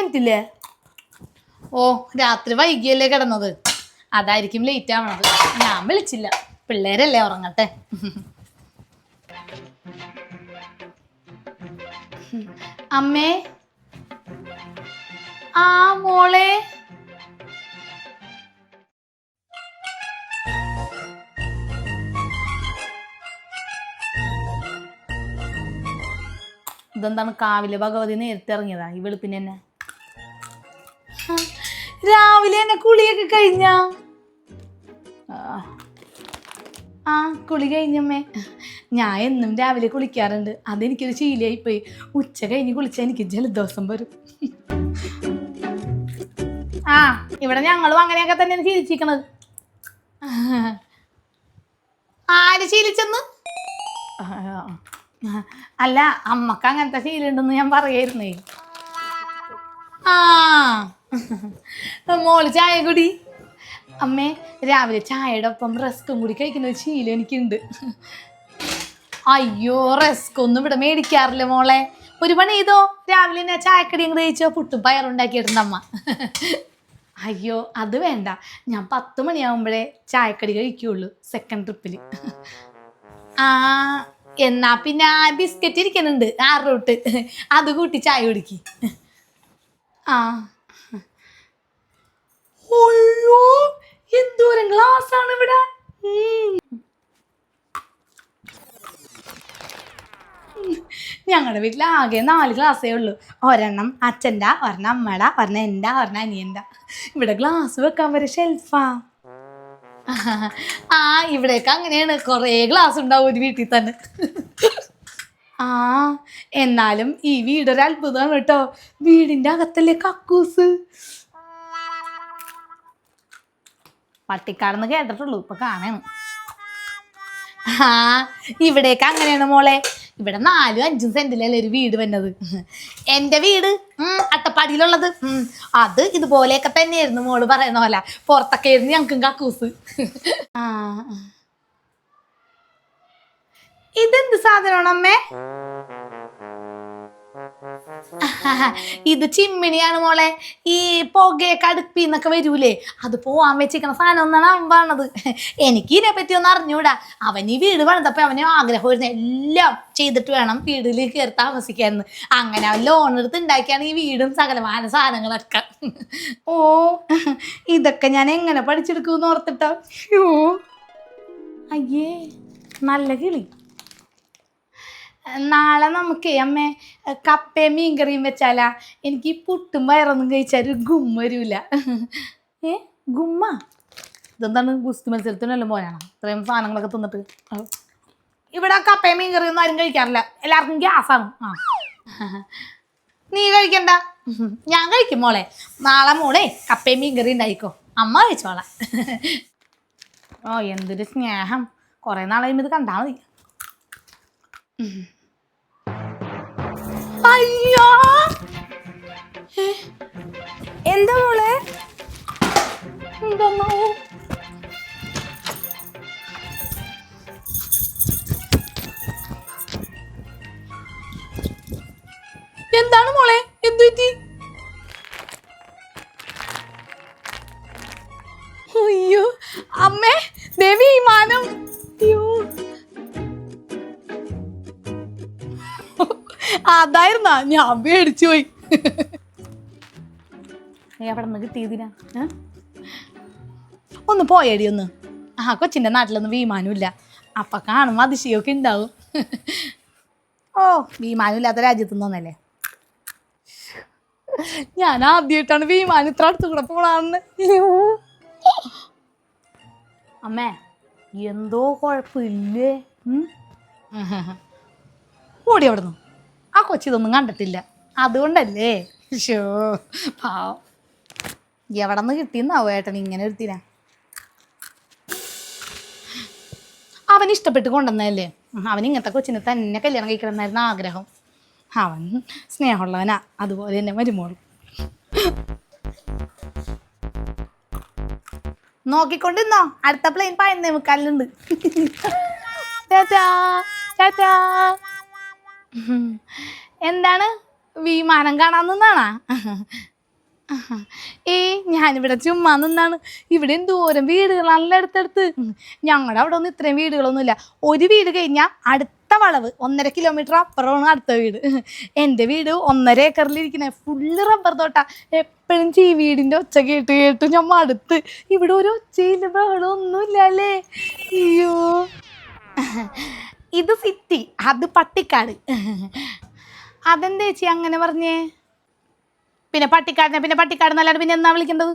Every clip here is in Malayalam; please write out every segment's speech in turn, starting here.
എനിക്കില്ലേ? ഓ രാത്രി വൈകിയല്ലേ കിടന്നത്. അതായിരിക്കും ലേറ്റ് ആവണത്. ഞാൻ വിളിച്ചില്ല. പിള്ളേരല്ലേ ഉറങ്ങട്ടെ? അമ്മേ. ആ മോളെ. ഇതെന്താണ് കാവിലെ ഭഗവതി നേരത്തെ ഇറങ്ങിയതാ? ഈ വെളുപ്പിന് തന്നെ. രാവിലെ തന്നെ കുളിയൊക്കെ കഴിഞ്ഞ? ആ കുളി കഴിഞ്ഞമ്മേ. ഞാൻ എന്നും രാവിലെ കുളിക്കാറുണ്ട്. അതെനിക്കൊരു ശീലമായിപ്പോയി ഉച്ച കഴിഞ്ഞ് കുളിച്ചാൽ എനിക്ക് ജലദോഷം വരും. ആ ഇവിടെ ഞങ്ങളും അങ്ങനെയൊക്കെ തന്നെയാണ് ശീലിച്ചിരിക്കണത്. ആര് ശീലിച്ചെന്ന്? ആ, അല്ല അമ്മയ്ക്ക് അങ്ങനത്തെ ശീലമുണ്ടെന്ന് ഞാൻ പറയായിരുന്നേ. ആ. മോൾ ചായ കുടി. അമ്മേ രാവിലെ ചായയുടെ ഒപ്പം റസ്കും കൂടി കഴിക്കുന്ന ഒരു ശീലം എനിക്കുണ്ട്. അയ്യോ റസ്ക് ഒന്നും ഇവിടെ മേടിക്കാറില്ല മോളെ. ഒരു പണി ചെയ്തോ? രാവിലെ ഞാൻ ചായക്കടി അങ്ങോട്ട് കഴിച്ചോ? പുട്ടും അമ്മ. അയ്യോ അത് വേണ്ട. ഞാൻ പത്ത് മണിയാവുമ്പോഴേ ചായക്കടി കഴിക്കുള്ളൂ സെക്കൻഡ് ട്രിപ്പിൽ ആ. എന്നാ പിന്നെ ആ ബിസ്ക്കറ്റ് ഇരിക്കുന്നുണ്ട് ആ റൂട്ട്. അത് കൂട്ടി ചായ കുടിക്ക്. ആ. അയ്യോ എന്തോരം ഗ്ലാസ് ആണ് ഇവിടെ. ഞങ്ങളുടെ വീട്ടിൽ ആകെ നാല് ഗ്ലാസ്സേ ഉള്ളൂ. ഒരെണ്ണം അച്ഛന്റെ ഒരെണ്ണം അമ്മയുടെ ഒരെണ്ണം എന്റെ ഒരെണ്ണം അനിയന്റെ. ഇവിടെ ഗ്ലാസ് വെക്കാൻ വരെ ഷെൽഫാ ആ ഇവിടേക്ക് അങ്ങനെയാണ്. കുറേ ഗ്ലാസ് ഉണ്ടാവും ഒരു വീട്ടിൽ തന്നെ. ആ എന്നാലും ഈ വീടൊരു അത്ഭുതമാണ് കേട്ടോ. വീടിന്റെ അകത്തല്ലേ കക്കൂസ്? പട്ടിക്കാടെന്ന് കേട്ടിട്ടുള്ളൂ ഇപ്പൊ കാണാണ്. ആ ഇവിടേക്ക് അങ്ങനെയാണ് മോളെ. ഇവിടെ നാലും അഞ്ചും സെന്റിലല്ലേ ഒരു വീട് വന്നത്? എന്റെ വീട് അട്ടപ്പാടിയിലുള്ളത്. അത് ഇതുപോലെയൊക്കെ തന്നെയായിരുന്നു മോൾ പറയുന്ന പോലെ. പുറത്തൊക്കെ ആയിരുന്നു ഞങ്ങൾക്കും കക്കൂസ്. ഇതെന്ത് സാധനമാണ് അമ്മേ? ഇത് ചിമ്മിണിയാണ് മോളെ. ഈ പുകയൊക്കെ അടുപ്പിന്നൊക്കെ വരൂലേ? അത് പോവാൻ വെച്ചിരിക്കണ സാധനം ഒന്നാണ് അവൻ പറഞ്ഞത്. എനിക്ക് ഇതിനെ പറ്റി ഒന്നും അറിഞ്ഞൂടാ. അവൻ ഈ വീട് പണിതപ്പോ അവന് ആഗ്രഹമായിരുന്നു. എല്ലാം ചെയ്തിട്ട് വേണം വീട്ടിൽ കയറി താമസിക്കാന്ന് അങ്ങനെ അവൻ ലോൺ എടുത്ത് ഉണ്ടാക്കിയാണ് ഈ വീടും സകലമായ സാധനങ്ങളൊക്കെ. ഓ ഇതൊക്കെ ഞാൻ എങ്ങനെ പഠിച്ചെടുക്കുമെന്ന് ഓർത്തിട്ടോ? യ്യോ. അയ്യേ നല്ല കിളി. നാളെ നമുക്ക് അമ്മേ കപ്പയും മീൻകറിയും വെച്ചാലാ. എനിക്ക് പുട്ടും പയറൊന്നും കഴിച്ചാൽ ഒരു ഗും വരൂല. ഏ ഗുമ്മ? ഇതെന്താണ്? ഗുസ്തി മത്സരത്തിനല്ലോ പോയാണ് ഇത്രയും സാധനങ്ങളൊക്കെ തിന്നിട്ട്. ഇവിടെ കപ്പയും മീൻകറിയൊന്നും ആരും കഴിക്കാറില്ല. എല്ലാവർക്കും ഗ്യാസാണ്. ആ. നീ കഴിക്കണ്ട. ഞാൻ കഴിക്കും മോളെ. നാളെ മോളെ കപ്പയും മീൻകറി ഉണ്ടായിക്കോ. അമ്മ കഴിച്ചോളാം. ഓ എന്തൊരു സ്നേഹം. കുറേ നാളെ ഇത് കണ്ടാൽ മതി. അയ്യോ. എന്താ മോളെ? എന്താ എന്താണ് മോളെ? എന്തു പറ്റി? അയ്യോ. അമ്മേ ദേവി മാനം. അയ്യോ. അതായിരുന്നാ. ഞാൻ പേടിച്ചു പോയി. നീ അവിടെ നിന്ന് കിട്ടിയതിനാ? ഒന്ന് പോയടി ഒന്ന്. ആ കൊച്ചിന്റെ നാട്ടിലൊന്നും വിമാനമില്ല. അപ്പൊ കാണുമ്പോൾ അതിശയൊക്കെ ഉണ്ടാവും. ഓ വിമാനമില്ലാത്ത ഇല്ലാത്ത രാജ്യത്തു നിന്നല്ലേ ഞാൻ ആദ്യമായിട്ടാണ് വിമാനം ഇത്ര അടുത്ത് കൂടെ പോണാന്ന് അമ്മേ എന്തോ കുഴപ്പമില്ലേ? ഓടി അവിടെ നിന്ന് ആ കൊച്ചി ഇതൊന്നും കണ്ടിട്ടില്ല. അതുകൊണ്ടല്ലേ? ഷോ പാവം. എവിടെ നിന്ന് കിട്ടിയെന്നാവോ ഏട്ടൻ ഇങ്ങനെ ഒരുത്തിനാ? അവൻ ഇഷ്ടപ്പെട്ട് കൊണ്ടുവന്നതല്ലേ? അവൻ ഇങ്ങനത്തെ കൊച്ചിനെ തന്നെ കല്യാണം കഴിക്കണമെന്നായിരുന്നു ആഗ്രഹം. അവൻ സ്നേഹമുള്ളവനാ. അതുപോലെ തന്നെ മരുമോളും. നോക്കിക്കൊണ്ടിരുന്നോ? അടുത്ത പ്ലെയിൻ പഴന്നേ മുക്കാലുണ്ട് ചാച്ചാ ചാച്ചാ എന്താണ്? വിമാനം കാണാൻ നിന്നാണാ? ഏ ഞാനിവിടെ ചുമ്മാ നിന്നാണ്. ഇവിടെ എന്തോരം വീടുകൾ നല്ല അടുത്തടുത്ത് ഞങ്ങളുടെ അവിടെ ഒന്നും ഇത്രയും വീടുകളൊന്നുമില്ല. ഒരു വീട് കഴിഞ്ഞാൽ അടുത്ത വളവ്. ഒന്നര കിലോമീറ്റർ അപ്പുറമാണ് അടുത്ത വീട്. എന്റെ വീട് ഒന്നര ഏക്കറിലിരിക്കുന്നത് ഫുള്ള് റബ്ബർ തോട്ട. എപ്പോഴും ചീ വീടിന്റെ ഒച്ച കേട്ട് കേട്ട് ഞാൻ മടുത്ത്. ഇവിടെ ഒരു ഒച്ചയില്ല ബഹളം ഒന്നുമില്ല അല്ലേ? അയ്യോ. ഇത് സിറ്റി അത് പട്ടിക്കാട്. അതെന്താ ചേച്ചി അങ്ങനെ പറഞ്ഞേ? പിന്നെ പട്ടിക്കാടിനെ പിന്നെ പട്ടിക്കാട് എന്നല്ലാണ്ട് പിന്നെ എന്നാ വിളിക്കേണ്ടത്?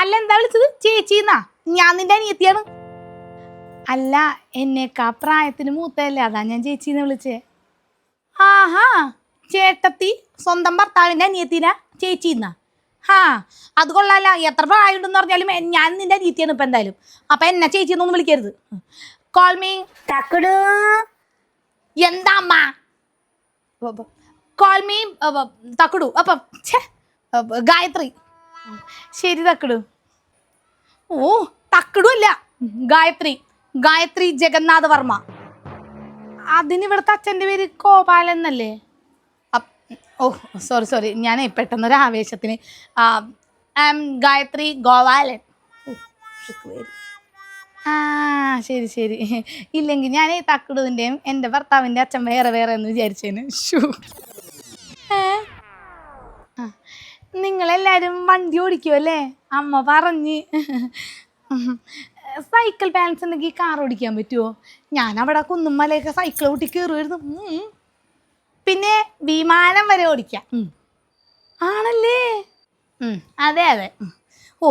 അല്ല എന്താ വിളിച്ചത്? ചേച്ചി എന്നാ? ഞാൻ നിന്റെ അനിയത്തിയാണ്. അല്ല എന്നേക്കാ പ്രായത്തിന് മൂത്തല്ലേ അതാ ഞാൻ ചേച്ചി എന്ന് വിളിച്ചേ. ആഹാ ചേട്ടത്തി സ്വന്തം ഭർത്താവിന്റെ അനിയത്തിനാ? ചേച്ചി എന്നാ? ഹാ അത് കൊള്ളാല്ല എത്ര പ്രായമുണ്ടെന്ന് പറഞ്ഞാലും ഞാൻ നിന്റെ അനിയത്തിയാണ് ഇപ്പൊ എന്തായാലും. അപ്പൊ എന്നെ ചേച്ചി എന്നൊന്നും വിളിക്കരുത്. Call me Thakkudu. എന്താ അമ്മ കോൾ മീ തക്കടു. അപ്പം ഗായത്രി. ശരി തക്കടു. ഓ തക്കടു അല്ല ഗായത്രി. ഗായത്രി ജഗന്നാഥ് വർമ്മ. അതിന് ഇവിടുത്തെ അച്ഛന്റെ പേര് ഗോപാലൻ എന്നല്ലേ? Oh sorry sorry. ഞാൻ പെട്ടെന്നൊരു ആവേശത്തിന് ആ, ആം ഗായത്രി ഗോപാലൻ. പേര്. ആ ശരി ശരി. ഇല്ലെങ്കിൽ ഞാൻ ഈ തക്കിടുവിന്റെയും എന്റെ ഭർത്താവിന്റെ അച്ഛൻ വേറെ വേറെ എന്ന് വിചാരിച്ചേന്. ഷൂ നിങ്ങളെല്ലാവരും വണ്ടി ഓടിക്കുമല്ലേ അമ്മ പറഞ്ഞ്. സൈക്കിൾ ബാലൻസ് ഉണ്ടെങ്കിൽ കാർ ഓടിക്കാൻ പറ്റുമോ ഞാൻ അവിടെ കുന്നും മലയൊക്കെ സൈക്കിൾ ഓട്ടി കയറുമായിരുന്നു. പിന്നെ വിമാനം വരെ ഓടിക്കാം. ആണല്ലേ? അതെ അതെ. ഓ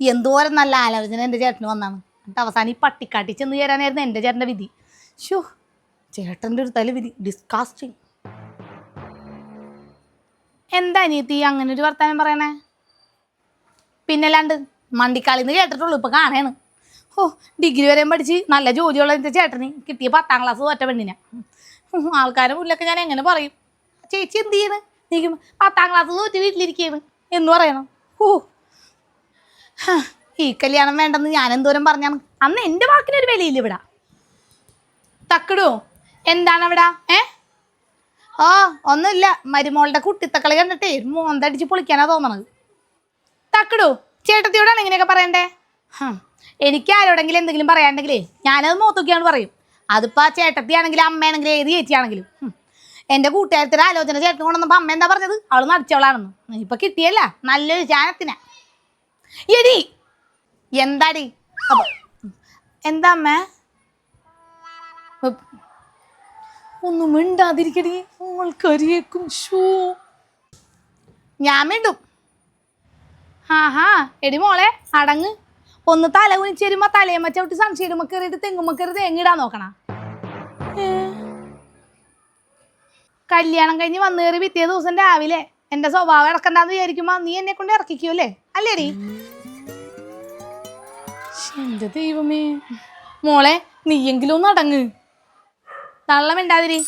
എന്തോരം നല്ല ആലോചന എന്റെ ചേട്ടന് വന്നാണ്. എന്നിട്ട് അവസാനം ഈ പട്ടിക്കാട്ടി ചെന്ന് ചേരാനായിരുന്നു എന്റെ ചേട്ടന്റെ വിധി. ഷോ ചേട്ടന്റെ ഒരു തല വിധി. ഡിസ്കാസ്റ്റിങ് എന്താ അനിയത്തി അങ്ങനെ ഒരു വർത്താനം പറയണേ? പിന്നല്ലാണ്ട് മണ്ടിക്കാളിന്ന് കേട്ടിട്ടുള്ളൂ ഇപ്പൊ കാണാണ്. ഓ ഡിഗ്രി വരെയും പഠിച്ച് നല്ല ജോലിയുള്ള എന്റെ ചേട്ടന് കിട്ടിയ പത്താം ക്ലാസ് തോറ്റ പെണ്ണിനെ. ആൾക്കാരുടെ മുന്നിലൊക്കെ ഞാൻ എങ്ങനെ പറയും? ചേച്ചി എന്ത് ചെയ്യണ്? നീക്ക് പത്താം ക്ലാസ് തോറ്റ് വീട്ടിലിരിക്കുകയാണ് എന്ന് പറയണം. ഓ ഈ കല്യാണം വേണ്ടെന്ന് ഞാൻ എന്തോരം പറഞ്ഞാണ് അന്ന് എന്റെ വാക്കിനൊരു വിലയില്ല ഇവിടെ. തക്കടോ? എന്താണ് അവിടെ ഏ? ആ ഒന്നുമില്ല. മരുമോളുടെ കുട്ടിത്തക്കളി കണ്ടിട്ടേ മോന്തടിച്ച് പൊളിക്കാനാ തോന്നണത്. തക്കടു ചേട്ടത്തിയോടാണ് ഇങ്ങനെയൊക്കെ പറയണ്ടേ? എനിക്ക് ആരോടെങ്കിലും എന്തെങ്കിലും പറയാണ്ടെങ്കിലേ ഞാനത് മോത്തൊക്കെയാണ് പറയും. അതിപ്പോൾ ആ ചേട്ടത്തിയാണെങ്കിലും അമ്മയാണെങ്കിലും ഏത് ചേച്ചിയാണെങ്കിലും. എന്റെ കൂട്ടുകാരത്തിന്റെ ആലോചന ചേട്ടൻ കൊണ്ടുവന്നപ്പോൾ അമ്മ എന്താ പറഞ്ഞത്? അവൾ നടിച്ചവളാണെന്ന്. ഇപ്പം കിട്ടിയല്ല? നല്ലൊരു ചാനത്തിനെ. എടി എന്താടി? അപ്പൊ എന്താ അമ്മേ. ഒന്നും മിണ്ടാതിരിക്കടി. ആൾക്കരിയേക്കും ഷൂ ഞാൻ മിണ്ടും. ഹാ എടി മോളെ അടങ്ങ്. ഒന്ന് തല കുനിച്ച് വരുമ്പോ തലയമ്മ ചവിട്ടി സൺഷീഡുമ്മ കയറിയിട്ട് തെങ്ങുമ്മ കയറി തേങ്ങിടാൻ നോക്കണ. കല്യാണം കഴിഞ്ഞ് വന്നു കയറി പിറ്റേ ദിവസം രാവിലെ എന്റെ സ്വഭാവം ഇറക്കണ്ടെന്ന് വിചാരിക്കുമ്പോ നീ എന്നെ കൊണ്ട് ഇറക്കിക്കൂല്ലേ അല്ലേടി? എന്റെ ദൈവമേ. മോളെ നീയെങ്കിലും ഒന്ന് അടങ്ങ്. തള്ളമിണ്ടാതിരി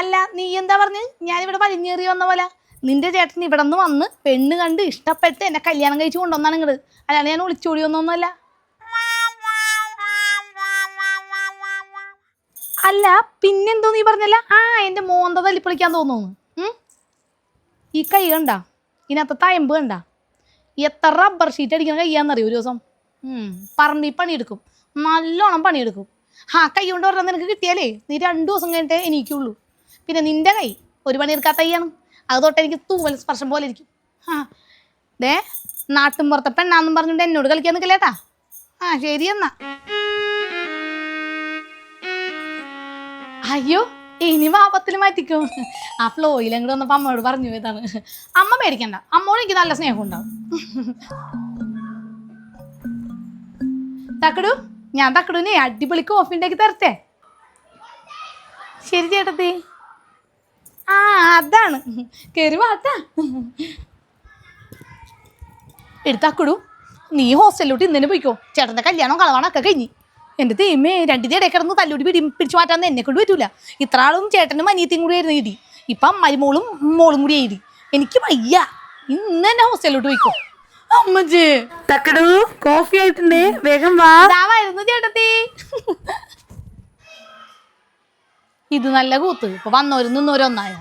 അല്ല നീ എന്താ പറഞ്ഞ്? ഞാനിവിടെ വലിഞ്ഞേറി വന്ന പോലെ. നിന്റെ ചേട്ടൻ ഇവിടെ നിന്ന് വന്ന് പെണ്ണ് കണ്ട് ഇഷ്ടപ്പെട്ട് എന്നെ കല്യാണം കഴിച്ചു കൊണ്ടുവന്നാണ് ഇങ്ങോട്ട് അല്ലാണ്ട് ഞാൻ ഒളിച്ചോടി വന്നൊന്നുമല്ല. അല്ല പിന്നെന്തോ നീ പറഞ്ഞല്ല? ആ എന്റെ മോന്ത തല്ലിപ്പൊളിക്കാൻ തോന്നുന്നു. ഈ കൈ കണ്ട? ഇതിനകത്ത് തയമ്പ് കണ്ട? എത്ര റബ്ബർ ഷീറ്റ് അടിക്കുന്ന കയ്യാന്നറിയോ ഒരു ദിവസം? പറമ്പി പണിയെടുക്കും. നല്ലോണം പണിയെടുക്കും. ആ കൈ കൊണ്ട് പറഞ്ഞാൽ നിനക്ക് കിട്ടിയാലേ നീ രണ്ടു ദിവസം കഴിഞ്ഞിട്ടേ എനിക്കുള്ളൂ പിന്നെ നിന്റെ കൈ ഒരു പണിയെടുക്കാത്ത കൈയാണ്. അത് തൊട്ട് എനിക്ക് തൂവൽ സ്പർശം പോലെ ഇരിക്കും. ആ ദേ നാട്ടും പുറത്തെ പെണ്ണാന്നും പറഞ്ഞിട്ട് എന്നോട് കളിക്കാൻ നിൽക്കില്ലേട്ടാ ആ ശരി എന്നാ. അയ്യോ ഇനി വാപ്പത്തിൽ മാറ്റിക്കോ. ആ ഫ്ലോയിൽ അങ്ങോട്ട് വന്നപ്പോൾ അമ്മയോട് പറഞ്ഞു പോയതാണ് അമ്മ പേടിക്കണ്ട. അമ്മോട് എനിക്ക് നല്ല സ്നേഹം ഉണ്ടാവും. തക്കടു ഞാൻ തക്കടുവിനെ അടിപൊളി കോഫി ഉണ്ടാക്കി തരട്ടെ? ശരി ചേട്ടത്തി. ആ അതാണ്. കയറി വാട്ടാ എടുത്താക്കടു നീ ഹോസ്റ്റലിലോട്ട് ഇന്നലെ പോയിക്കോ. ചേട്ടന്റെ കല്യാണം കളവാണൊക്കെ കഴിഞ്ഞ്. എന്റെ തീമേ രണ്ടിന്റെ ഇടയിൽ കിടന്ന് തല്ലൂടി പിടി പിടിച്ചു മാറ്റാന്ന് എന്നെ കൊണ്ട് പറ്റൂല. ഇത്ര ആളും ചേട്ടനും അനിയത്തിയും കൂടി ആയിരുന്നു ഇടി. ഇപ്പൊ മരുമോളും മോളും കൂടി ഇടി. എനിക്ക് വയ്യ. ഇന്ന് എന്നെ ഹോസ്റ്റലിലോട്ട് പോയിക്കോ. കോഫി ആയിട്ടുണ്ട്. വേഗം വാ. ചേട്ടത്തി. ഇത് നല്ല കൂത്ത്. ഇപ്പൊ വന്നോരും നിന്നോരും ഒന്നായോ?